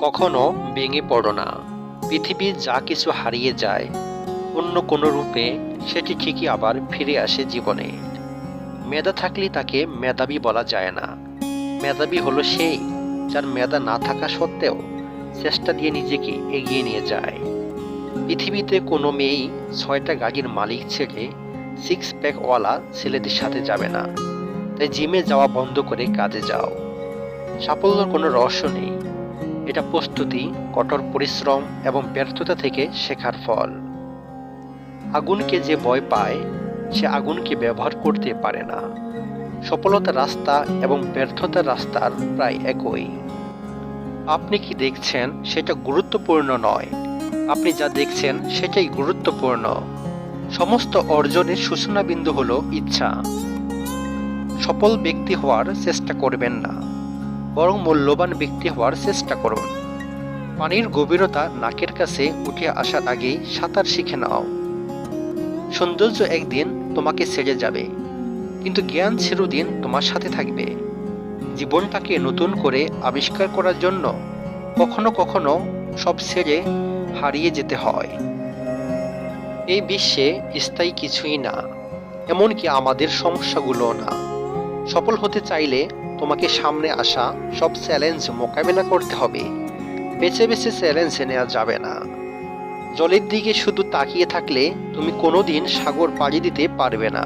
কখনো ভেঙে পড়ো না। পৃথিবীর যা কিছু হারিয়ে যায়, অন্য কোনো রূপে সেটি ঠিকই আবার ফিরে আসে জীবনে। মেধা থাকলে তাকে মেধাবী বলা যায় না। মেধাবী হলো সেই যার মেধা না থাকা সত্ত্বেও চেষ্টা দিয়ে নিজেকে এগিয়ে নিয়ে যায়। পৃথিবীতে কোনো মেয়েই ছয়টা গাড়ির মালিক ছেড়ে সিক্স প্যাকওয়ালা ছেলেদের সাথে যাবে না। তাই জিমে যাওয়া বন্ধ করে কাজে যাও। সাফল্যের কোনো রহস্য নেই। এটা প্রস্তুতি, কঠোর পরিশ্রম এবং ব্যর্থতা থেকে শেখার ফল। আগুনকে যে ভয় পায়, সে আগুনকে ব্যবহার করতে পারে না। সফলতার রাস্তা এবং ব্যর্থতার রাস্তার প্রায় একই। আপনি কি দেখছেন সেটা গুরুত্বপূর্ণ নয়। আপনি যা দেখছেন সেটাই গুরুত্বপূর্ণ। সমস্ত অর্জনের সূচনা বিন্দু হলো ইচ্ছা। সফল ব্যক্তি হওয়ার চেষ্টা করবেন না। বরং মূল্যবান ব্যক্তি হওয়ার চেষ্টা করুন পানির গভীরতা নাকের কাছে উঠে আসার আগেই সাঁতার শিখে নাও। সৌন্দর্য একদিন তোমাকে ছেড়ে যাবে, কিন্তু জ্ঞান চিরদিন তোমার সাথে থাকবে। জীবনটাকে নতুন করে আবিষ্কার করার জন্য কখনো কখনো সব ছেড়ে হারিয়ে যেতে হয়। এই বিশ্বে স্থায়ী কিছুই না, এমনকি আমাদের সমস্যাগুলো না। সফল হতে চাইলে তোমাকে সামনে আসা সব চ্যালেঞ্জ মোকাবেলা করতে হবে। বেছে বেছে চ্যালেঞ্জ নেওয়া যাবে না। জলের দিকে শুধু তাকিয়ে থাকলে তুমি কোনোদিন সাগর পাড়ি দিতে পারবে না।